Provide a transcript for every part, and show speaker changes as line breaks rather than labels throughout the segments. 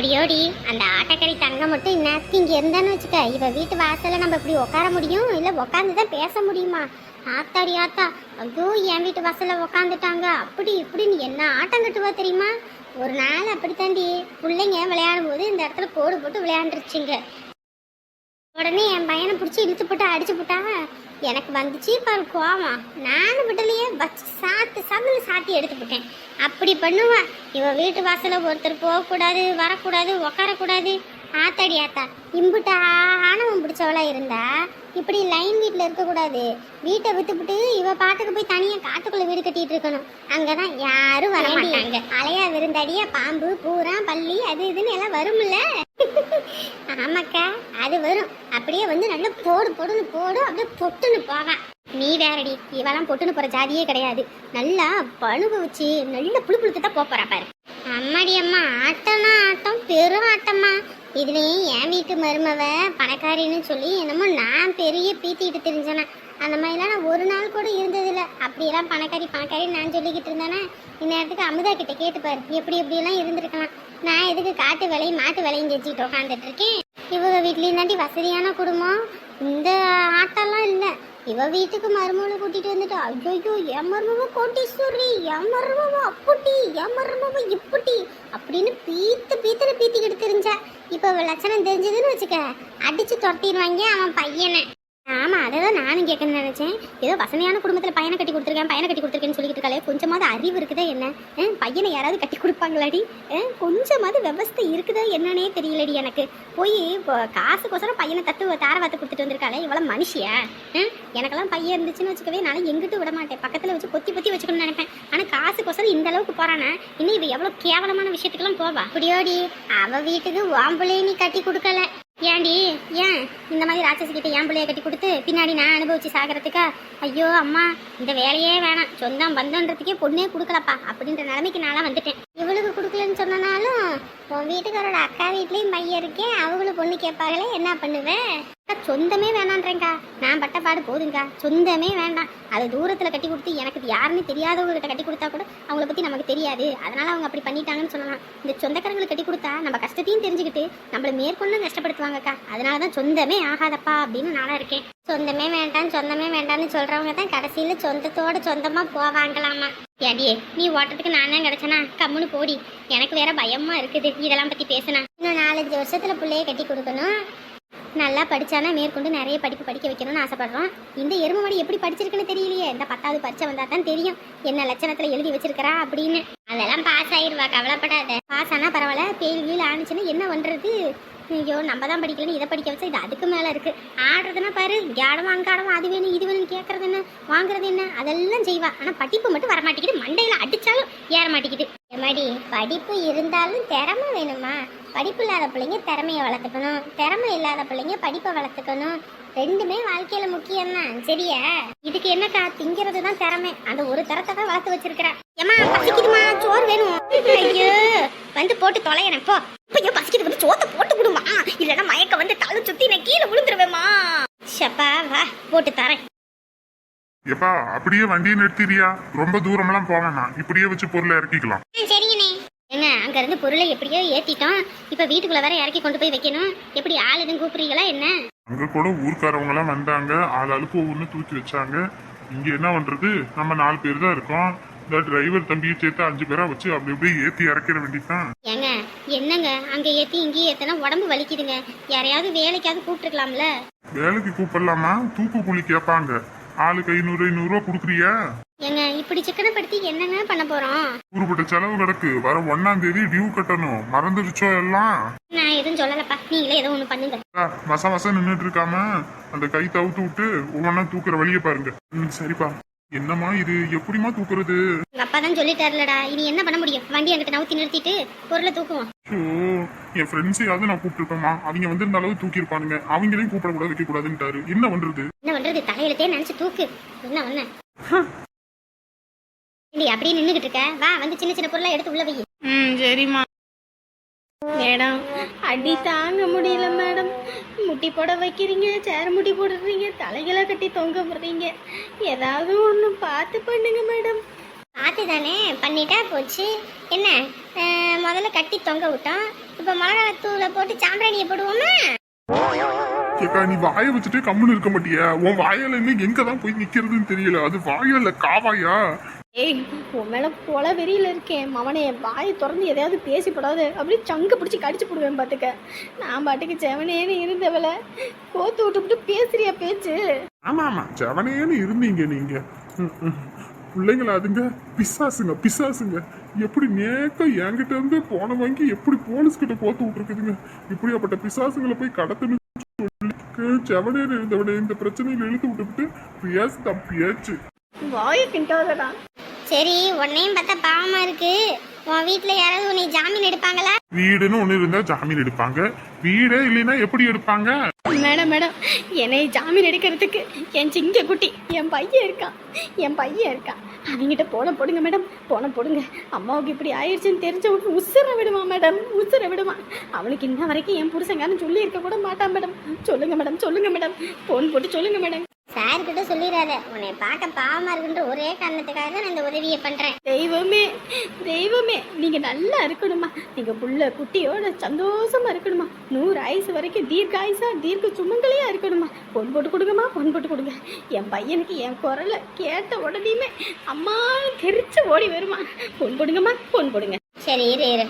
எப்படியோடி? அந்த ஆட்டக்கறி தங்க மட்டும் இந்நேரத்துக்கு இங்கே இருந்தான்னு வச்சுக்க இவ வீட்டு வாசல்ல நம்ம இப்படி உட்கார முடியும்? இல்லை உட்காந்து தான் பேச முடியுமா? ஆத்தாடி ஆத்தா ஐயோ என் வீட்டு வாசல்ல உட்காந்துட்டாங்க அப்படி இப்படின்னு என்ன ஆட்டம் கட்டுவா தெரியுமா? ஒரு நாள் அப்படித்தாண்டி பிள்ளைங்க விளையாடும் போது இந்த இடத்துல கோடு போட்டு விளையாண்டுருச்சுங்க. உடனே என் பையனை பிடிச்சி இழுத்து போட்டு அடிச்சு போட்டாங்க. எனக்கு வந்துச்சு பாரு கோவம். நானும் விடலையே வச்சு சாத்து சமையல் சாத்தி எடுத்து போட்டேன் அப்படி பண்ணுவா. இவன் வீட்டு வாசலில் ஒருத்தர் போகக்கூடாது வரக்கூடாது உட்காரக்கூடாது ஆத்தாடி ஆத்தா. இம்புட்டு ஆணவம் பிடிச்சவளா இருந்தா இப்படி லைன் வீட்டில் இருக்கக்கூடாது. வீட்டை வித்துப்புட்டு இவ பாட்டுக்கு போய் தனியா காட்டுக்குள்ள வீடு கட்டிட்டு இருக்கணும். அங்கதான் யாரும் வர மாட்டாங்க. அலையா விருந்தடியா பாம்பு பூரா பள்ளி அது இதுன்னு எல்லாம் வரும்ல. ஆமாக்கா அது வரும். அப்படியே வந்து நல்லா போடு போடுன்னு போடும் அப்படியே பொட்டுன்னு போவான் நீ வேறடி இவெல்லாம் பொட்டுன்னு போற ஜாதியே கிடையாது. நல்லா பழுவ வச்சு நல்ல புழு புழுத்து தான் போறா பாரு. அம்மாடி அம்மா ஆட்டம்னா ஆட்டம் பெரும் ஆட்டம்மா. இதுலேயும் என் வீட்டு மருமவ பணக்காரின்னு சொல்லி என்னமோ நான் பெரிய பீத்திட்டு தெரிஞ்சேனா. அந்த மாதிரிலாம் நான் ஒரு நாள் கூட இருந்ததில்லை. அப்படியெல்லாம் பணக்காரி பணக்காரின்னு நான் சொல்லிக்கிட்டு இருந்தேன்னா இந்நேரத்துக்கு அமுதா கிட்ட கேட்டுப்பாரு எப்படி எப்படியெல்லாம் இருந்திருக்கலாம். நான் எதுக்கு காட்டு வேலையும் மாட்டு வேலையும் செஞ்சுக்கிட்டு உட்காந்துட்டு இருக்கேன். இவங்க வீட்லேயும் தாண்டி வசதியான குடும்பம். இந்த ஆட்டம்லாம் இல்லை. இவ வீட்டுக்கு மருமகளை கூட்டிட்டு வந்துட்டு ஐயோ என் மருமவ கோட்டீஸ்வரி என் மருமவ அப்புட்டி என் மருமவ இப்புட்டி அப்படின்னு பீத்து பீத்துன்னு பீத்திக்கிட்டு தெரிஞ்சா இப்போ லட்சணம் தெரிஞ்சதுன்னு வச்சுக்க அடிச்சு துரத்திடுவாங்க அவன் பையனை ஆமா அதை தான் நானும் கேட்கணும்னு நினைச்சேன். ஏதோ வசதியான குடும்பத்துல பையனை கட்டி கொடுத்துருக்கேன் பையனை கட்டி கொடுத்துருக்கேன்னு சொல்லிட்டு இருக்காளே. கொஞ்சமாவது அறிவு இருக்குதா என்ன? பையனை யாராவது கட்டி கொடுப்பாங்களாடி? கொஞ்சமாவது விவஸ்தை இருக்குதா என்னன்னே தெரியலடி எனக்கு. போய் இப்போ காசுக்கோசரம் பையனை தத்து தார வாத்து கொடுத்துட்டு வந்திருக்காளே இவ்வளோ மனுஷியா? எனக்கெல்லாம் பையன் இருந்துச்சுன்னு வச்சுக்கவே நான் எங்கிட்டு விட மாட்டேன். பக்கத்துல வச்சு பொத்தி பொத்தி வச்சுக்கணும்னு நினைப்பேன். ஆனா காசுக்கோசரம் இந்த அளவுக்கு போறானா? இன்னும் இவ எவ்வளவு கேவலமான விஷயத்துக்கெல்லாம் போவா? அப்படியோடி. அவ வீட்டுக்கு வாம்புளையே நீ கட்டி கொடுக்கல. ஏண்டி ஏன்? இந்த மாதிரி ராட்சசி கிட்ட ஏன் பிள்ளைய கட்டி கொடுத்து பின்னாடி நான் அனுபவிச்சு சாகிறதுக்கா? ஐயோ அம்மா இந்த வேலையே வேணாம். சொந்தம் பந்தன்றதுக்கே பொண்ணே கொடுக்கலப்பா. அப்படின்ற நிலைமைக்கு நான்லாம் வந்துட்டேன். இவளுக்கு கொடுக்கலன்னு சொன்னனாலும் உன் வீட்டுக்காரோட அக்கா வீட்லயும் பையன் இருக்கேன் அவங்களும் பொண்ணு கேட்பாங்களே என்ன பண்ணுவேன் அக்கா, சொந்தமே வேணான்றேங்க்கா நான் பட்ட பாடு போதுங்க்கா சொந்தமே வேண்டாம். அது தூரத்தில் கட்டி கொடுத்து எனக்கு யாருன்னு தெரியாதவங்ககிட்ட கட்டி கொடுத்தா கூட அவங்கள பற்றி நமக்கு தெரியாது. அதனால அவங்க அப்படி பண்ணிட்டாங்கன்னு சொல்லலாம். இந்த சொந்தக்காரங்களுக்கு கட்டி கொடுத்தா நம்ம கஷ்டத்தையும் தெரிஞ்சுக்கிட்டு நம்மள மேற்கொண்டு கஷ்டப்படுத்துவாங்கக்கா. அதனால தான் சொந்தமே ஆகாதப்பா அப்படின்னு நானா இருக்கேன். சொந்தமே வேண்டாம் சொந்தமே வேண்டாம்னு சொல்றவங்க தான் கடைசியில் சொந்தத்தோட சொந்தமா போவாங்களாமா. ஏடியே நீ ஓட்டத்துக்கு நான் தான் கிடைச்சனா? கம்முன்னு போடி. எனக்கு வேற பயமா இருக்குது. இதெல்லாம் பத்தி பேசினா. இன்னும் நாலஞ்சு வருஷத்துல பிள்ளைய கட்டி கொடுக்கணும். நல்லா படிச்சானா மேற்கொண்டு நிறைய படிப்பு படிக்க வைக்கணும்னு ஆசைப்படுறோம். இந்த எருமை மாடி எப்படி படிச்சிருக்குன்னு தெரியலையே. இந்த பத்தாவது பரிச்சை வந்தா தான் தெரியும். என்ன லட்சணத்துல எழுதி வச்சிருக்கிறா அப்படின்னு. அதெல்லாம் பாஸ் ஆயிடுவா கவலைப்படாத. பாஸ் ஆனா பரவாயில்ல. பேல் வீல் ஆனிச்சுன்னா என்ன பண்றது? ஐயோ நம்ம தான் படிக்கலன்னு இதை படிக்க வச்சா இது அதுக்கு மேலே இருக்கு. ஆடுறதுன்னா பாரு இங்காடம் வாங்காடம் அது வேணும் இது வேணும் கேட்கறது என்ன? வாங்குறது என்ன? அதெல்லாம் செய்வா. ஆனால் படிப்பு மட்டும் வர மாட்டேங்குது அடித்தாலும் ஏற மாட்டேங்குது. எம்மாடி படிப்பு இருந்தாலும் திறமை வேணுமா? படிப்பு இல்லாத பிள்ளைங்க திறமையை வளர்த்துக்கணும். திறமை இல்லாத பிள்ளைங்க படிப்பை வளர்த்துக்கணும். ரெண்டுமே வாழ்க்கையில முக்கியம் தான் சரியா? இதுக்கு என்னக்கா திங்கிறது தான் திறமை. அந்த ஒரு தரத்தை தான் வளர்த்து வச்சிருக்கிறா ஏமா பசிக்குதுமா? சோறு வேணும். ஐயோ வந்து போட்டு தொலையறேன். போ. ஐயோ பசிக்குது வந்து சோத்தை போட்டு விடுமா? இல்லைன்னா மயக்க வந்து தலை சுத்தி நான் கீழே விழுந்துருவேமா ஷப்பா வா போட்டு தரேன்.
எப்பா அப்படியே வண்டியை நிறுத்திறியா ரொம்ப தூரமெல்லாம் போக வேணாம். இப்படியே வச்சு பொருளை இறக்கிக்கலாம்.
சரிங்கண்ணே. ஏங்க அங்க இருந்து பொருளை எப்படியோ ஏத்திட்டோம். இப்ப வீட்டுக்குள்ள வேற இறக்கி கொண்டு போய் வைக்கணும். எப்படி ஆள் எதுவும் கூப்பிடுறீங்களா என்ன?
அங்க கூட ஊர்க்காரவங்க எல்லாம் வந்தாங்க. ஆளாளுக்கு ஒவ்வொன்று தூக்கி வச்சாங்க. இங்க என்ன பண்றது? நம்ம நாலு பேர் தான் இருக்கோம். இந்த டிரைவர் தம்பியை சேர்த்து அஞ்சு பேரா வச்சு அப்படி அப்படியே ஏத்தி இறக்கிற வேண்டியதுதான்.
ஏங்க என்னங்க? அங்க ஏத்தி இங்கே ஏத்தினா உடம்பு வலிக்குதுங்க. யாரையாவது வேலைக்காவது கூப்பிட்டுருக்கலாம்ல?
வேலைக்கு கூப்பிடலாமா? தூக்கு கூலி கேட்பாங்க. ஆளுக்கு ஐநூறு ஐநூறு ரூபா கொடுக்குறியா?
ஏங்க இப்படி சிக்கனப்படுத்தி என்னங்க பண்ண போறோம்?
ஊருப்பட்ட செலவு கிடக்கு. வர ஒன்னாம் தேதி டியூ கட்டணும். மறந்துடுச்சோ எல்லாம்?
நான் எதுவும் சொல்லலப்பா. நீங்களே ஏதோ ஒண்ணு பண்ணுங்க.
ஆ, மச மச நின்னுட்டு இருக்காம அந்த கை தவுத்து விட்டு ஒவ்வொன்றா தூக்குற வழியை பாருங்க. ம், சரிப்பா. என்னம்மா இது? எப்படிம்மா தூக்குறது?
உங்க அப்பா தான் சொல்லிட்டாருலடா. இனி என்ன பண்ண முடியும்? வண்டி அங்கிட்ட நவுத்தி நிறுத்திட்டு பொருளை தூக்குவோம்.
ஸோ என் ஃப்ரெண்ட்ஸையாவது நான் கூப்பிட்டுருப்பேம்மா. அவங்க வந்து இந்த அளவு தூக்கியிருப்பானுங்க. அவங்களையும் கூப்பிடக்கூடாது வைக்கக்கூடாதுன்ட்டாரு. என்ன பண்றது?
என்ன பண்றது? தலையிலத்தே நினைச்சு தூக்கு. என்ன ஒண்ணு இல்லி அப்படியே நின்னுகிட்டு இருக்க. வா வந்து சின்ன சின்ன பொருளை எடுத்து உள்ள வை.
ம் சரிம்மா. மேடம் அடி தாங்க முடியல மேடம். முட்டி போட வைக்கிறீங்க சேர முட்டி போடுறீங்க தலைகளை கட்டி தொங்க போடுறீங்க ஏதாவது ஒன்று பார்த்து பண்ணுங்க மேடம்.
பார்த்து தானே பண்ணிட்டா போச்சு. என்ன அஹ், முதல்ல கட்டி தொங்க விட்டோம். இப்போ மழை தூளை போட்டு சாம்பிராணியை போடுவோமா?
ஏக்கா நீ வாயை வச்சுட்டு கம்முன்னு இருக்க மாட்டியா. உன் வாயால இன்னும் எங்க தான் போய் நிக்கிறதுன்னு தெரியல. அது வாயா இல்ல காவாயா?
ஏய் உன் மேல கொல வெறியில இருக்கேன். மவனே வாயை திறந்து எதையாவது பேசிப்படாது. அப்படியே சங்கு பிடிச்சி கடிச்சு போடுவேன் பாத்துக்க. நான் பாட்டுக்கு செவனேன்னு இருந்தவளை கோத்து விட்டுவிட்டு பேசுறியா பேச்சு?
ஆமா ஆமா. ஜவனேன்னு இருந்தீங்க நீங்க. பிள்ளைங்கள அதுங்க பிசாசுங்க பிசாசுங்க. எப்படி நேக்க என்கிட்ட இருந்து போன வாங்கி எப்படி போலீஸ் கிட்ட கோத்து விட்டுருக்குதுங்க? இப்படியாப்பட்ட பிசாசுங்களை போய் கடத்தணும் செவனேன்னு இருந்தவனை இந்த பிரச்சனையில இழுத்து விட்டுவிட்டு பேசு தான் பேச்சு.
வாயை கிண்டாதடா.
சரி உன்னையும் பார்த்தா பாவமா இருக்கு. உன் வீட்ல யாராவது உன்னை ஜாமீன் எடுப்பாங்களா?
வீடுன்னு ஒண்ணு இருந்தா ஜாமீன் எடுப்பாங்க. வீடே இல்லைன்னா எப்படி எடுப்பாங்க?
மேடம் மேடம் என்னை ஜாமீன் எடுக்கிறதுக்கு என் சிங்க குட்டி என் பையன் இருக்கான் என் பையன் இருக்கான் அவங்கிட்ட போன போடுங்க மேடம் போன போடுங்க. அம்மாவுக்கு இப்படி ஆயிடுச்சுன்னு தெரிஞ்ச உடனே உசுர விடுவான் மேடம் உசுர விடுவான். அவனுக்கு இன்ன வரைக்கும் என் புருஷங்காரன் சொல்லி இருக்க கூட மாட்டான் மேடம். சொல்லுங்க மேடம் சொல்லுங்க மேடம். போன் போட்டு சொல்லுங்க மேடம்.
சார் கிட்ட சொல்லிடாத உன்னை பார்க்க பாவமா இருக்குன்ற ஒரே காரணத்துக்காக தான் நான் இந்த உதவியை பண்றேன்.
தெய்வமே தெய்வமே நீங்க நல்லா இருக்கணுமா? நீங்க புள்ள குட்டியோட சந்தோஷமா இருக்கணுமா? நூறு ஆயுசு வரைக்கும் தீர்க்க ஆயுசா தீர்க்க சுமங்கலியா இருக்கணுமா? பொன் போட்டு கொடுங்கம்மா பொன் போட்டு கொடுங்க. என் பையனுக்கு என் குரலை கேட்ட உடனேயுமே அம்மா தெரிச்சு ஓடி வருமா? பொன் போடுங்கம்மா பொன் போடுங்க.
சரி இரு இரு.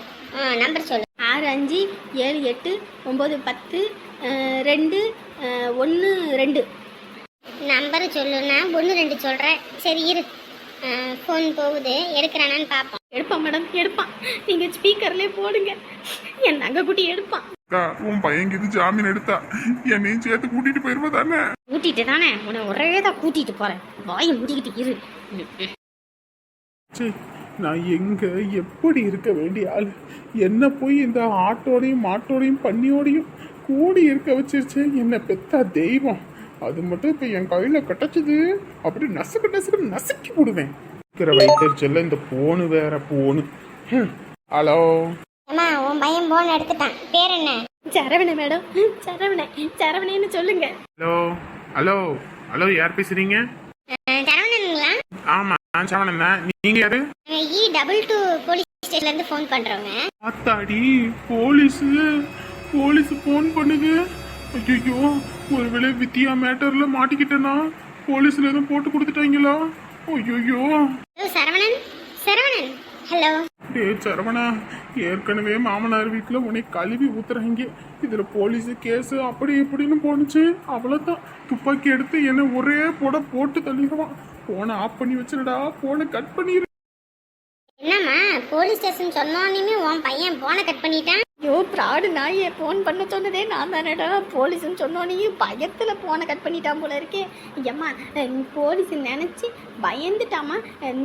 நம்பர் சொல்லு.
ஆறு அஞ்சு ஏழு எட்டு ஒம்பது பத்து ரெண்டு ஒன்று ரெண்டு.
நம்பர் சொல்லுன்னா ஒன்று ரெண்டு சொல்கிறேன் சரி இரு. ஃபோன் போகுது. எடுக்கிறானான்னு பார்ப்போம்.
எடுப்பான் மேடம் எடுப்பான். நீங்க ஸ்பீக்கர்லேயே போடுங்க. என் தங்கக்குட்டி எடுப்பான்.
உன் பையன் இது ஜாமீன் எடுத்தா என்னையும் சேர்த்து கூட்டிட்டு போயிருவா தானே?
கூட்டிட்டு தானே? உன்னை ஒரே தான் கூட்டிட்டு போறேன். வாயை மூடிக்கிட்டு இரு.
நான் எங்க எப்படி இருக்க வேண்டிய ஆள்? என்ன போய் இந்த ஆட்டோடையும் மாட்டோடையும் பன்னியோடையும் கூடி இருக்க வச்சிருச்சு? என்ன பெத்தா தெய்வம். அது மட்டும் இப்ப என் கையில கட்டச்சது அப்படி நசுக்கு நசுக்கு நசுக்கி விடுவேன். இருக்கிற வைத்தறிச்சல்ல இந்த போனு வேற போனு. ஹலோ.
அம்மா உன் பையன் போன் எடுத்துட்டான். பேர் என்ன?
சரவண மேடம். சரவண சரவணன்னு சொல்லுங்க.
ஹலோ ஹலோ ஹலோ யார் பேசுறீங்க?
சரவணனுங்களா?
ஆமா நான் சரவணன் தான் நீங்க யாரு?
இ டபுள் டூ போலீஸ் ஸ்டேஷன்லேருந்து ஃபோன் பண்ணுறவங்க
ஆத்தாடி போலீஸ். போலீஸ் ஃபோன் பண்ணுது. ஐயோ ஒருவேளை வித்தியா மேட்டர்ல மாட்டிக்கிட்டேனா? போலீஸ்ல எதுவும் போட்டு கொடுத்துட்டாங்களா? ஐயோ
சரவணன்? சரவணன்? ஹலோ.
டே சரவணா ஏற்கனவே மாமனார் வீட்டில் உன்னை கழுவி ஊத்துறாங்க. இதில் போலீஸ் கேஸு அப்படி இப்படின்னு போணுச்சு. அவ்வளோதான் துப்பாக்கி எடுத்து என்னை ஒரே போட போட்டு தள்ளிடுவான் போனை ஆஃப் பண்ணி வச்சிருடா. போனை கட் பண்ணிடு
என்னம்மா போலீஸ் ஸ்டேஷன் சொன்னோன்னே உன் பையன் போனை கட் பண்ணிட்டான்?
ஐயோ ப்ராடு நாயை ஃபோன் பண்ண சொன்னதே நான் தானேடா போலீஸ்னு சொன்னோனையும் பயத்தில் ஃபோனை கட் பண்ணிட்டான் போல இருக்கே. ஐயம்மா போலீஸ் நினச்சி பயந்துட்டாமா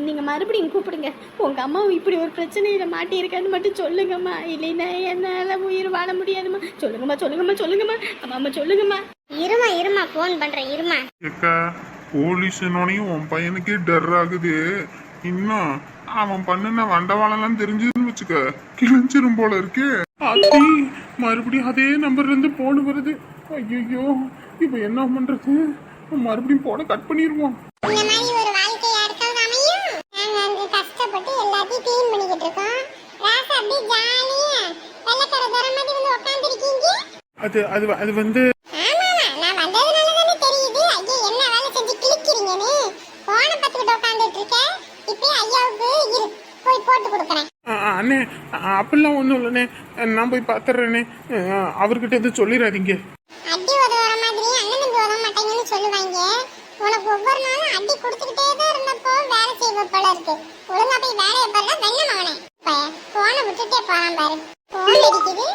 நீங்கள் மறுபடியும் கூப்பிடுங்க. உங்கள் அம்மா இப்படி ஒரு பிரச்சனையில் மாட்டியிருக்கான்னு மட்டும் சொல்லுங்கம்மா. இல்லைன்னா என்னால் உயிர் வாழ முடியாதும்மா. சொல்லுங்கம்மா சொல்லுங்கம்மா சொல்லுங்கம்மா. அம்மா அம்மா சொல்லுங்கம்மா.
இருமா இருமா ஃபோன் பண்ணுறேன் இருமா.
ஏக்கா போலீஸ்னோனையும் உன் பையனுக்கே டர் ஆகுது. இன்னும் அவன் பண்ணுன வண்டவாளம்லாம் தெரிஞ்சதுன்னு வச்சுக்க கிழிஞ்சிரும் போல இருக்கே.
ஆத்தி மறுபடியும் அதே நம்பர்ல இருந்து போன் வருது. ஐயோ இப்போ என்ன பண்றது? மறுபடியும் போனை கட் பண்ணிடுவோம்
இந்த மாதிரி ஒரு வாழ்க்கை யாருக்காவது அமையும்? நாங்க அங்க கஷ்டப்பட்டு எல்லாத்தையும் க்ளீன் பண்ணிக்கிட்டு இருக்கோம். ராசா அப்படியே ஜாலியா வெள்ளக்கரை தர மாதிரி வந்து உட்காந்துருக்கீங்க
அது அது அது வந்து
ஆமாமா நான் வந்ததுனால தானே தெரியுது ஐயா என்ன வேலை செஞ்சு கிழிக்கிறீங்கன்னு போன பத்துக்கிட்ட உட்காந்துட்டு இருக்கேன் இப்போ ஐயாவுக்கு இரு போய் போட்டு கொடுக்குறேன்
ஆ, ஆ, அண்ணே ஆ, அப்படிலாம் ஒன்றும் இல்லைண்ணே. நான் போய் பார்த்துட்றேண்ணே ஆ, அவர்கிட்ட எதுவும் சொல்லிடாதீங்க.
அடி உதவுற மாதிரி அண்ணன் தம்பி உதவ மாட்டாங்கன்னு சொல்லுவாங்க. உனக்கு ஒவ்வொரு நாளும் அடி கொடுத்துக்கிட்டே தான் இருந்தப்போ வேலை செய்வ போல இருக்கு. ஒழுங்கா போய் வேலையை பாருல வெண்ணம் அவனே போனை விட்டுட்டே போறான் பாரு. போன் அடிக்குது.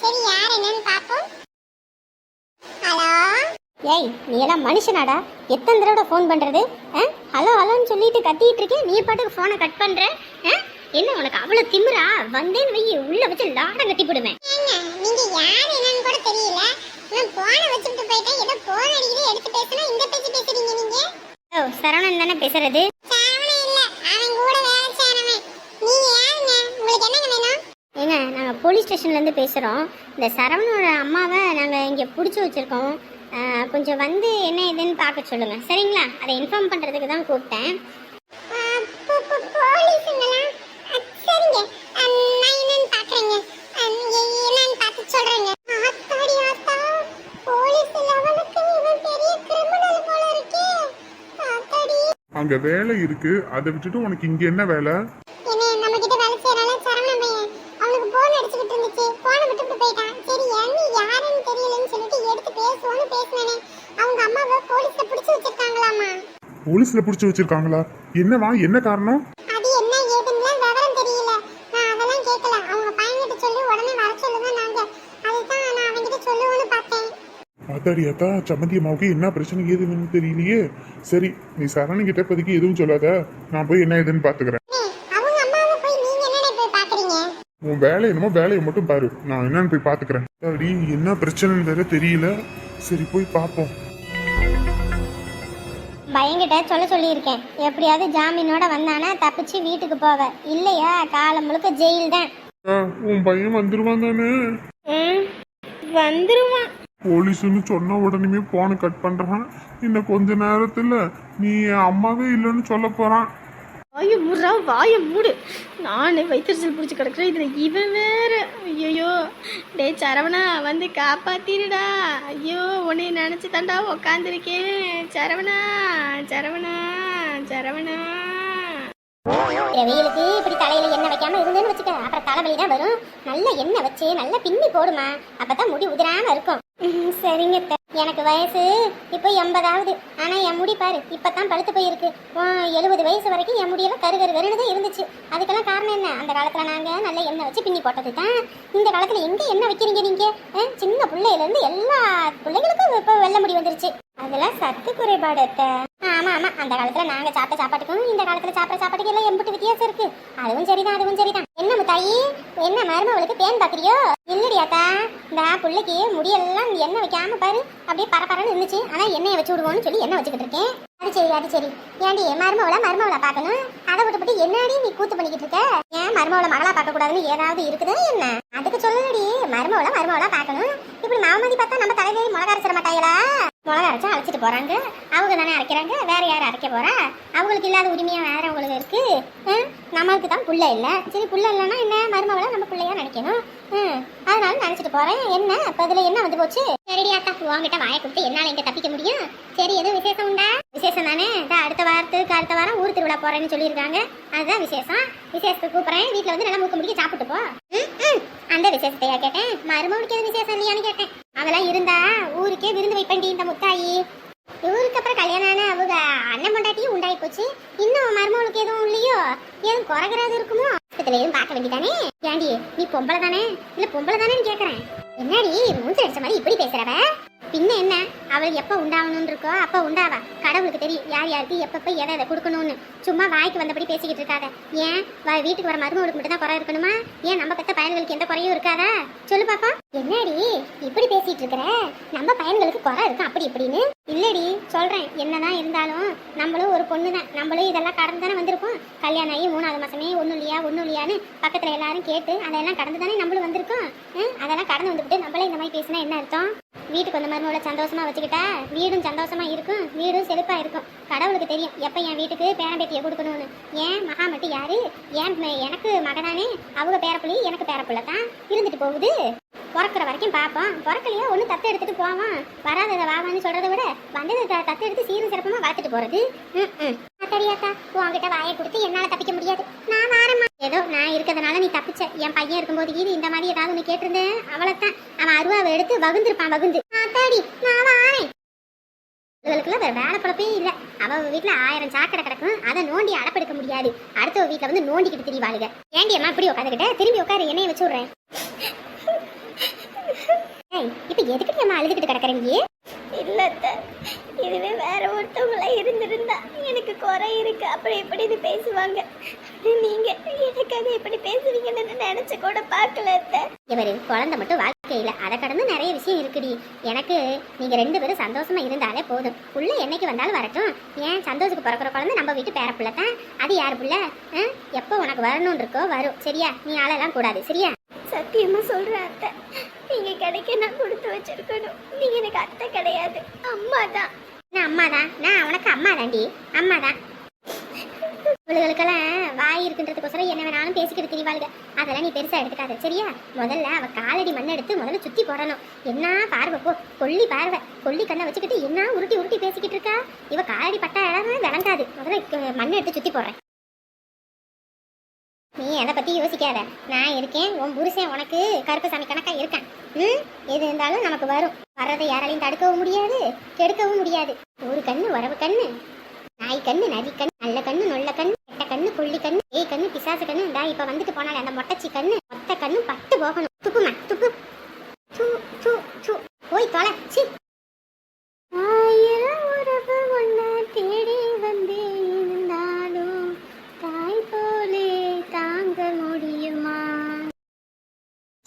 சரி யார் என்னன்னு பாப்போம் ஹலோ? ஏய் நீ எல்லாம் மனுஷனாடா? எத்தனை தடவை ஃபோன் பண்றது? ஹலோ ஹலோன்னு சொல்லிட்டு கத்திட்டு இருக்கேன் நீ பாட்டுக்கு ஃபோனை கட் பண்ற? ஆ? என்ன உனக்கு அவ்வளவு திமிரா? வந்தேன்னு வை உள்ள வச்சு லாடம் கட்டி போடுவேன். நீங்க யார் என்னன்னு கூட தெரியல. நான் போன வச்சுட்டு போயிட்டேன் ஏதோ போன் அடிக்குது எடுத்து பேசினா இந்த பேச்சு பேசுறீங்க நீங்க? ஓ சரவணன் தானே பேசுறது? சரவணன் இல்ல அவன் கூட வேலை செய்யறவன் நீங்க யாருங்க? உங்களுக்கு என்னங்க வேணும்? ஏங்க நாங்க போலீஸ் ஸ்டேஷன்ல இருந்து பேசுறோம். இந்த சரவணனோட அம்மாவை நாங்க இங்க புடிச்சு வச்சிருக்கோம். கொஞ்சம் வந்து என்ன ஏதுன்னு பார்க்க சொல்லுங்க. சரிங்களா? அதை இன்ஃபார்ம் பண்றதுக்கு தான் கூப்பிட்டேன். சொல்றீங்க. ஆத்தாடி ஆத்தா போலீஸ் லெவலுக்கு இவன் பெரிய கிரிமினல் போல இருக்கே. ஆத்தாடி.
அங்க வேலை இருக்கு. அதை விட்டுட்டு உனக்கு இங்க என்ன வேலை?
என்ன நம்ம கிட்ட வேலை செய்யறால சரவணன் பையன். அவனுக்கு போன் அடிச்சுக்கிட்டு இருந்துச்சு. போனை விட்டுட்டு போயிட்டான். சரி என்ன யாருன்னு தெரியலன்னு சொல்லிட்டு எடுத்து பேசுவோன்னு பேசினானே. அவங்க அம்மாவை போலீஸ்ல பிடிச்சு வச்சிருக்காங்களாமா?
போலீஸ்ல புடிச்சு வச்சிருக்காங்களா? என்னவா? என்ன காரணம்
அது என்ன ஏதுன்னுலாம் விவரம் தெரியல நான் அதெல்லாம் கேட்கல அவங்க பையன்கிட்ட சொல்லி உடனே வர சொல்லுதான் நாங்க அதுதான் நான் அவன்கிட்ட சொல்லுவோன்னு பார்த்தேன்
அத்தாடி அத்தா சம்மந்தி அம்மாவுக்கு என்ன பிரச்சனை ஏதுன்னு தெரியலையே. சரி நீ சரணன் கிட்ட இப்போதைக்கு எதுவும் சொல்லாத. நான் போய் என்ன ஏதுன்னு
பாக்குறீங்க
உன் வேலை என்னமோ வேலையை மட்டும் பாரு. நான் என்னன்னு போய் பாத்துக்கிறேன் அத்தாடி என்ன பிரச்சனைன்னு வேற தெரியல. சரி போய் பார்ப்போம்.
பையன்கிட்ட சொல்ல சொல்லியிருக்கேன். எப்படியாவது ஜாமீனோட வந்தானா தப்பிச்சு வீட்டுக்கு போவ. இல்லையா காலம் முழுக்க ஜெயில் தான்
உன் பையன் வந்துருவான் தானே?
வந்துருவான்.
போலீஸ்னு சொன்ன உடனே போனை கட் பண்றான். இன்னும் கொஞ்ச நேரத்துல நீ என் அம்மாவே இல்லைன்னு சொல்ல போறான்.
வாய மூடுறா வாய மூடு. நான் வைத்தறிச்சல் பிடிச்சி கிடக்குறேன். இதில் இவன் வேற. ஐயோ டேய் சரவணா வந்து காப்பாத்திருடா ஐயோ உன்னை நினச்சி தாண்டா உக்காந்துருக்கேன். சரவணா சரவணா சரவணா.
வெயிலுக்கு இப்படி தலையில எண்ணெய் வைக்காம இருந்தேன்னு வச்சுக்க. அப்புறம் தலைவலி தான் வரும். நல்ல எண்ணெய் வச்சு நல்லா பின்னி போடுமா. அப்பதான் முடி உதிராம இருக்கும். ம், சரிங்க எனக்கு வயசு இப்போ எண்பதாவது. ஆனா என் முடி பாரு இப்பதான் பழுத்து போயிருக்கு. எழுபது வயசு வரைக்கும் என் முடியெல்லாம் கரு கரு கருன்னு தான் இருந்துச்சு. அதுக்கெல்லாம் காரணம் என்ன? அந்த காலத்துல நாங்க நல்ல எண்ணெய் வச்சு பின்னி போட்டது தான் இந்த காலத்துல எங்க எண்ணெய் வைக்கிறீங்க நீங்க? சின்ன பிள்ளையில இருந்து எல்லா பிள்ளைங்களுக்கும் இப்போ வெள்ளை முடி வந்துருச்சு. அதெல்லாம் சத்து குறைபாடு அத்தை. ஆமா ஆமா. அந்த காலத்துல நாங்க சாப்பிட்ட சாப்பாட்டுக்கும் இந்த காலத்துல சாப்பிட சாப்பாட்டுக்கு எல்லாம் எம்பிட்டு வித்தியாசம் இருக்கு. அதுவும் சரிதான் அதுவும் சரிதான். என்ன முத்தாயி? என்ன மருமவளுக்கு தேன் பாக்குறியோ? இல்லடியாத்தா இந்த புள்ளைக்கு முடியெல்லாம் எண்ணெய் வைக்காம பாரு. அப்படியே பரபரன்னு இருந்துச்சு. ஆனா எண்ணெயை வச்சு விடுவோம்னு சொல்லி எண்ணெய் வச்சுக்கிட்டு இருக்கேன். அது சரி அது சரி. ஏன்டி மருமவளை மருமவளை பார்க்கணும்? அதை விட்டுப்பட்டு என்னடி நீ கூத்து பண்ணிக்கிட்டு இருக்க? ஏன் மருமவளை மகளா பார்க்க கூடாதுன்னு ஏதாவது இருக்குதா என்ன? அதுக்கு சொல்லலடி. மருமவளை மருமவளை பார்க்கணும். இப்படி மாமதி பார்த்தா நம்ம தலையில மிளகா அரைச்சிட மாட்டாங்களா மிளகா அரைச்சா அழைச்சிட்டு போகிறாங்க அவங்க தானே அரைக்கிறாங்க. வேறு யார் அரைக்க போகிறா அவங்களுக்கு இல்லாத உரிமையாக வேறு அவங்களுக்கு இருக்குது நம்மளுக்கு தான் பிள்ளை இல்லை. சரி பிள்ளை இல்லைன்னா என்ன? மருமகளை நம்ம பிள்ளையாக நினைக்கணும். அதனால நினச்சிட்டு போகிறேன் என்ன? அப்ப இதுல என்ன வந்து போச்சு? சரிடி உங்ககிட்ட வாயை கொடுத்து என்னால் இங்கே தப்பிக்க முடியும். சரி எதுவும் விசேஷம் உண்டா? விசேஷம் தானே. இதோ அடுத்த வாரத்துக்கு அடுத்த வாரம் ஊர் திருவிழா போகிறேன்னு சொல்லியிருக்காங்க. அதுதான் விசேஷம். விசேஷத்துக்கு கூப்பிட்றேன். வீட்டில் வந்து நல்லா மூக்க முடிக்க சாப்பிட்டு போ. ம், ம். அந்த விசேஷத்தையா கேட்டேன்? மருமகளுக்கு எது விசேஷம் இல்லையான்னு கேட்டேன். அதெல்லாம் இருந்தா ஊருக்கே விருந்து வைப்பண்டி இந்த முத்தாயி. இவருக்கு அப்புறம் கல்யாணம் ஆன அவங்க அண்ணன் பொண்டாட்டியும் உண்டாகி போச்சு. இன்னும் மருமகளுக்கு எதுவும் இல்லையோ? எதுவும் குறைகிறது இருக்குமோ? ஆஸ்பத்திரியில எதுவும் பார்க்க வேண்டியதானே? ஏண்டி நீ பொம்பளை தானே? இல்ல பொம்பளை தானேன்னு கேக்குறேன். என்னடி மூஞ்சி அடிச்ச மாதிரி இப்படி பேசுறவ? பின்ன என்ன? அவள் எப்போ உண்டாகணும்னு இருக்கோ அப்போ உண்டாவா? கடவுளுக்கு தெரியும். யார் யாருக்கு எப்பப்போ எதை எதை கொடுக்கணும்னு. சும்மா வாய்க்கு வந்தபடி பேசிக்கிட்டு இருக்காத. ஏன்? வ- வீட்டுக்கு வர மருமகளுக்கு மட்டும் தான் குறை இருக்கணுமா? ஏன் நம்ம பெற்ற பயன்களுக்கு எந்த குறையும் இருக்காதா? சொல்லு பாப்பா. என்னடி? இப்படி பேசிட்டு இருக்கிற? நம்ம பையன்களுக்கு குறை இருக்கும் அப்படி இப்படின்னு? இல்லடி சொல்றேன். என்னதான் இருந்தாலும் நம்மளும் ஒரு பொண்ணு தான் நம்மளும் இதெல்லாம் கடந்து தானே வந்திருக்கோம். கல்யாணம் ஆகி மூணாவது மாசமே ஒன்றும் இல்லையா ஒன்றும் இல்லையான்னு பக்கத்துல எல்லாரும் கேட்டு அதெல்லாம் கடந்து தானே நம்மளும் வந்திருக்கோம். அதெல்லாம் கடந்து வந்துவிட்டு நம்மளே இந்த மாதிரி பேசினா என்ன அர்த்தம்? வீட்டுக்கு வந்த மருமகளை சந்தோஷமா வச்சுக்கிட்டா வீடும் சந்தோஷமா இருக்கும் வீடும் செழிப்பா இருக்கும். கடவுளுக்கு தெரியும் எப்போ என் வீட்டுக்கு பேரம்பேத்தியை கொடுக்கணும்னு ஏன் மகா மட்டும் யாரு? ஏன் எனக்கு மகனானே? அவங்க பேரப்புள்ளி எனக்கு பேரப்புள்ள தான் இருந்துட்டு போகுது. பிறக்கிற வரைக்கும் பார்ப்போம். பிறக்கலையோ? ஒன்று தத்து எடுத்துட்டு போவோம். வராததை வாவான்னு சொல்றதை விட வந்ததை த- தத்து எடுத்து சீரும் சிறப்புமா வளர்த்துட்டு போறது. ம் ம். அத்தடியாத்தா உங்ககிட்ட வாயை கொடுத்து என்னால தப்பிக்க முடியாது. நான் வாரம்மா ஏதோ நான் இருக்கிறதுனால நீ தப்பிச்ச. என் பையன் இருக்கும்போது இது இந்த மாதிரி ஏதாவது ஒன்று கேட்டிருந்தேன் அவளைத்தான். அவன் அருவாவை எடுத்து வகுந்திருப்பான் வகுந்து. அத்தாடி நான் வாரேன். வேற வேலை பழப்பே இல்ல. அவ வீட்டில் ஆயிரம் சாக்கடை கிடக்கும். அதை நோண்டி அடப்பெடுக்க முடியாது. அடுத்த வீட்ல வந்து நோண்டிக்கிட்டு திரிவாளுங்க ஏண்டி அம்மா இப்படி உட்காந்துக்கிட்ட? திரும்பி உட்காரு என்னையை வச்சு விடுறேன். இப்ப எதுக்கு அம்மா அழுதுகிட்டு கிடக்குறீங்க?
இல்ல அத்தை. இதுவே வேற ஒருத்தவங்களா இருந்திருந்தா எனக்கு குறை இருக்கு. அப்படி இப்படின்னு பேசுவாங்க? நீங்க எனக்காக இப்படி பேசுவீங்கன்னு நினைச்சு கூட பார்க்கல.
இவரு குழந்தை மட்டும் வாழ்க்கையில அதை கடந்து நிறைய விஷயம் இருக்குடி. எனக்கு நீங்க ரெண்டு பேரும் சந்தோஷமா இருந்தாலே போதும். புள்ள என்னைக்கு வந்தாலும் வரட்டும். ஏன் சந்தோஷத்துக்கு பிறக்கிற குழந்தை நம்ம வீட்டு பேர புள்ள தான் அது யார் புள்ள? எப்போ உனக்கு வரணும்னு இருக்கோ வரும். சரியா? நீ ஆளெல்லாம் கூடாது. சரியா?
சத்தியமா சொல்ற அத்தை. நீங்க கிடைக்க நான் கொடுத்து வச்சிருக்கணும். நீங்க எனக்கு அத்தை கிடையாது. அம்மா தான்
நான் அம்மா தான் நான் உனக்கு அம்மா தாண்டி அம்மா தான் இவளுகளுக்கெல்லாம் வாய் இருக்குன்றதுக்கோசரம் என்ன வேணாலும் பேசிக்கிட்டு திரிவாளுங்க அதெல்லாம் நீ பெருசா எடுத்துக்காத சரியா? முதல்ல அவ காலடி மண் எடுத்து முதல்ல சுத்தி போடணும். என்ன பார்வை? போ கொல்லி பார்வை. கொல்லி கண்ணை வச்சுக்கிட்டு என்ன உருட்டி உருட்டி பேசிக்கிட்டு இருக்கா? இவ காலடி பட்டா இடமே விளங்காது. முதல்ல மண் மண்ணை எடுத்து சுத்தி போடுறேன். நீ அதை பத்தி யோசிக்காத. நான் இருக்கேன் உன் புருஷன் உனக்கு கருப்பு சாமி கணக்கா இருக்கேன். ம்? எது இருந்தாலும் நமக்கு வரும். வர்றதை யாராலையும் தடுக்கவும் முடியாது கெடுக்கவும் முடியாது. ஒரு கண்ணு வரவு கண்ணு. நாய் கண்ணு நரி கண்ணு நல்ல கண்ணு நொல்ல கண்ணு கெட்ட கண்ணு புள்ளி கண்ணு ஏய் கண்ணு பிசாசு கண்ணு. இந்தா இப்ப வந்துட்டு போனாலே அந்த மொட்டச்சி கண்ணு மொத்த கண்ணு பட்டு போகணும். துப்புமா துப்பு. தூ தூ தூ போய் தொலை. சி.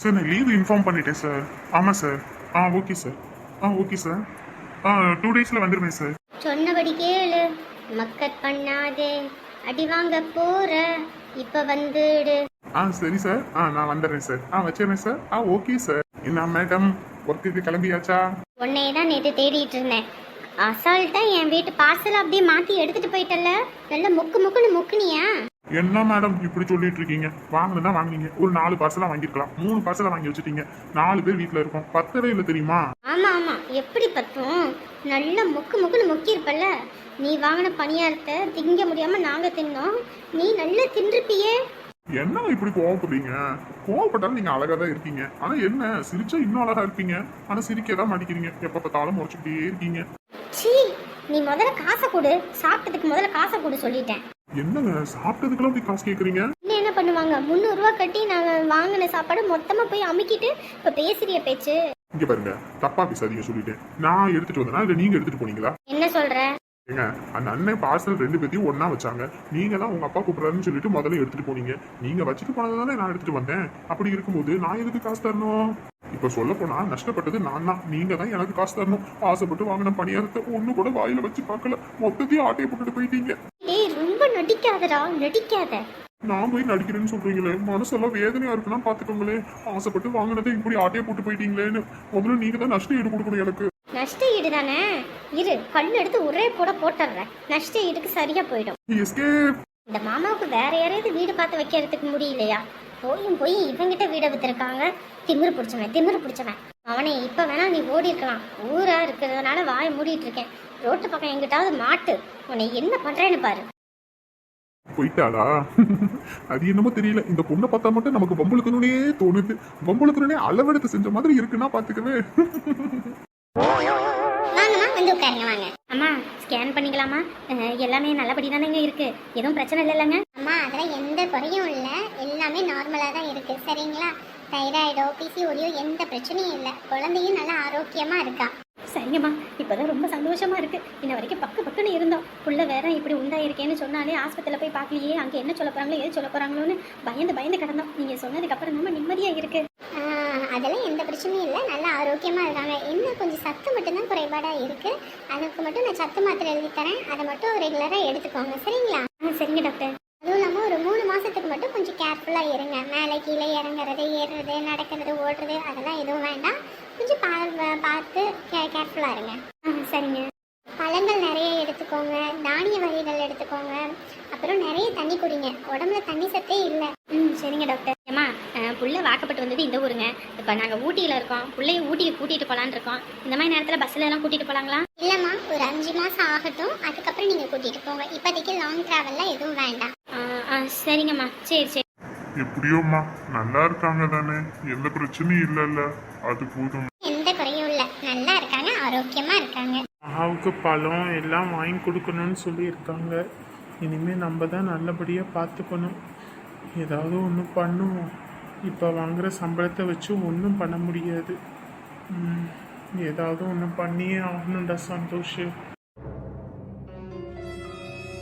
சார் நான் லீவ் இன்ஃபார்ம் பண்ணிட்டேன் சார் ஆமாம் சார் ஆ ஓகே சார் ஆ ஓகே சார் ஆ டூ டேஸில் வந்துடுவேன் சார்
சொன்னபடி கேளு. மக்கட் பண்ணாதே. அடி வாங்க போற. இப்ப வந்துடு.
ஆ சரி சார் ஆ நான் வந்துடுறேன் சார் ஆ வச்சிடுறேன் சார் ஆ ஓகே சார் என்ன மேடம் ஒர்க்குக்கு கிளம்பியாச்சா?
உன்னையே தான் நேற்று தேடிட்டு இருந்தேன். அசால்ட்டா என் வீட்டு பார்சல் அப்படியே மாத்தி எடுத்துட்டு போயிட்டல நல்ல முக்கு முக்குன்னு முக்குனியா?
என்ன மேடம் இப்படி சொல்லிட்டு இருக்கீங்க? வாங்கினா வாங்குனீங்க. ஒரு நாலு பார்சலாக வாங்கியிருக்கலாம். மூணு பார்சலாக வாங்கி வச்சுட்டீங்க. நாலு பேர் வீட்டில் இருக்கோம். பத்தவே இல்லை தெரியுமா?
ஆமா ஆமா. எப்படி பத்தும்? நல்ல முக்கு முக்குன்னு முக்கியிருப்பல்ல. நீ வாங்கின பணியாரத்தை திங்க முடியாம நாங்க தின்னோம். நீ நல்லா தின்றுப்பியே.
என்ன இப்படி கோவப்படுறீங்க? கோவப்பட்டாலும் நீங்க அழகா தான் இருக்கீங்க. ஆனா என்ன? சிரிச்சா இன்னும் அழகா இருப்பீங்க. ஆனா சிரிக்க தான் மாட்டேங்கிறீங்க எப்ப பார்த்தாலும் முறைச்சுக்கிட்டே இருக்கீங்க.
சீ நீ முதல்ல காசை கொடு. சாப்பிட்டதுக்கு முதல்ல காசை கொடு சொல்லிட்டேன்.
என்னங்க சாப்பிட்டதுக்கெல்லாம் போய் காசு கேக்குறீங்க?
இன்னும் என்ன பண்ணுவாங்க? முந்நூறுரூவா கட்டி நாங்கள் வாங்கின சாப்பாடு மொத்தமாக போய் அமுக்கிட்டு இப்போ பேசுறிய பேச்சு.
இங்க பாருங்க தப்பா பேசாதீங்க சொல்லிட்டேன். நான் எடுத்துட்டு வந்தேனா இல்ல நீங்க எடுத்துட்டு போனீங்களா?
என்ன சொல்ற?
ஏங்க அந்த அண்ணன் பார்சல் ரெண்டு பேத்தையும் ஒண்ணா வச்சாங்க. நீங்க தான் உங்க அப்பா கூப்பிடுறாருன்னு சொல்லிட்டு முதல்ல எடுத்துட்டு போனீங்க. நீங்க வச்சுட்டு போனதை தானே நான் எடுத்துட்டு வந்தேன். அப்படி இருக்கும்போது நான் எதுக்கு காசு தரணும்? இப்ப சொல்ல போனா நஷ்டப்பட்டது நான் தான் நீங்க தான் எனக்கு காசு தரணும். ஆசைப்பட்டு வாங்கின பணியாரத்தை ஒண்ணு கூட வாயில வச்சு பார்க்கல. மொத்தத்தையும் ஆட்டையை போட்டுட்டு போயிட்டீங்க.
ஏய் ரொம்ப நடிக்காதடா நடிக்காத.
நான் போய் நடிக்கிறேன்னு சொல்றீங்களே. மனசெல்லாம் வேதனையா இருக்குன்னா பாத்துக்கோங்களே. ஆசைப்பட்டு வாங்கினதை இப்படி ஆட்டையை போட்டு போயிட்டீங்களேன்னு. முதல்ல நீங்க தான் நஷ்ட ஈடு கொடுக்கணும் எனக்கு.
நஷ்ட ஈடு தானே இரு கல் எடுத்து ஒரே போட போட்டுடுறேன். நஷ்ட ஈடுக்கு சரியா போயிடும். இந்த மாமாவுக்கு வேற யாரையாவது வீடு பார்த்து வைக்கிறதுக்கு முடியலையா? போயும் போய் இவங்கிட்ட வீடை வித்துருக்காங்க. திமிரு பிடிச்சவன் திமிரு பிடிச்சவன். அவனை இப்ப வேணா நீ ஓடி இருக்கலாம் ஊரா இருக்கிறதுனால வாயை மூடிட்டு இருக்கேன் ரோட்டு பக்கம் எங்கிட்டாவது மாட்டு. உன்னை என்ன பண்றேன்னு பாரு.
போயிட்டாளா? அது என்னமோ தெரியல. இந்த பொண்ணை பார்த்தா மட்டும் நமக்கு வம்பளுக்கணுனே தோணுது. வம்பளுக்கணுனே அளவெடுத்து செஞ்ச மாதிரி இருக்குன்னா பாத்துக்கவே.
வாங்கம்மா வந்து உட்காருங்க வாங்க. அம்மா ஸ்கேன் பண்ணிக்கலாமா? எல்லாமே நல்லபடி தானேங்க இருக்கு. எதுவும் பிரச்சனை இல்லைல்லங்க? அம்மா அதெல்லாம் எந்த குறையும் இல்லை. எல்லாமே நார்மலாக தான் இருக்கு. சரிங்களா? தைராய்டோ பிசிஓடியோ எந்த பிரச்சனையும் இல்லை. குழந்தையும் நல்லா ஆரோக்கியமா இருக்கா?
சரிங்கம்மா. இப்போதான் ரொம்ப சந்தோஷமா இருக்கு. இன்ன வரைக்கும் பக்கு பக்குன்னு இருந்தோம். புள்ள வேற இப்படி உண்டாயிருக்கேன்னு சொன்னாலே ஆஸ்பத்திரியில் போய் பார்க்கலையே. அங்கே என்ன சொல்ல போறாங்களோ ஏது சொல்ல போறாங்களோன்னு பயந்து பயந்து கிடந்தோம். நீங்க சொன்னதுக்கு அப்புறம் நம்ம நிம்மதியா இருக்கு.
அதெல்லாம் எந்த பிரச்சனையும் இல்லை. நல்லா ஆரோக்கியமா இருக்காங்க. இன்னும் கொஞ்சம் சத்து மட்டும்தான் குறைபாடா இருக்கு. அதுக்கு மட்டும் நான் சத்து மாத்திரை எழுதி தரேன். அதை மட்டும் ரெகுலரா எடுத்துக்கோங்க. சரிங்களா?
ஆ, சரிங்க டாக்டர்
அதுவும் இல்லாமல் ஒரு மூணு மாசத்துக்கு மட்டும் கொஞ்சம் கேர்ஃபுல்லாக இருங்க. மேலே கீழே இறங்குறது ஏறுறது நடக்கிறது ஓடுறது அதெல்லாம் எதுவும் வேண்டாம். கொஞ்சம் பா பார்த்து கே கேர்ஃபுல்லாக இருங்க.
ஆ சரிங்க.
பழங்கள் நிறைய எடுத்துக்கோங்க. தானிய வகைகள் எடுத்துக்கோங்க. அப்புறம் நிறைய தண்ணி குடிங்க. உடம்புல தண்ணி சத்தே இல்லை.
ம் சரிங்க டாக்டர் அஹ், புள்ள வாக்கப்பட்டு வந்தது இந்த ஊருங்க. இப்போ நாங்கள் ஊட்டியில் இருக்கோம். பிள்ளைய ஊட்டிக்கு கூட்டிகிட்டு போகலான்னு இருக்கோம். இந்த மாதிரி நேரத்தில் பஸ்ஸில் எல்லாம் கூட்டிகிட்டு போகலாங்களா
இல்லைம்மா ஒரு அஞ்சு மாதம் ஆகட்டும். அதுக்கப்புறம் நீங்கள் கூட்டிகிட்டு போங்க. இப்போதைக்கு லாங் ட்ராவல்லாம் எதுவும் வேண்டாம்.
ஆ, சரிங்கம்மா சரி சரி.
எப்படியோம்மா நல்லா இருக்காங்க தானே. எந்த பிரச்சனையும் இல்லைல்ல. அது போதும்.
எந்த குறையும் இல்லை. நல்லா இருக்காங்க ஆரோக்கியமாக இருக்காங்க.
மாவுக்கு பழம் எல்லாம் வாங்கி கொடுக்கணும்னு சொல்லியிருக்காங்க. இனிமேல் நம்ம தான் நல்லபடியாக பார்த்துக்கணும். ஏதாவது ஒன்று பண்ணுவோம். இப்போ வாங்குகிற சம்பளத்தை வச்சு ஒன்றும் பண்ண முடியாது. ஏதாவது ஒன்று பண்ணியே ஆகணும்டா சந்தோஷ்.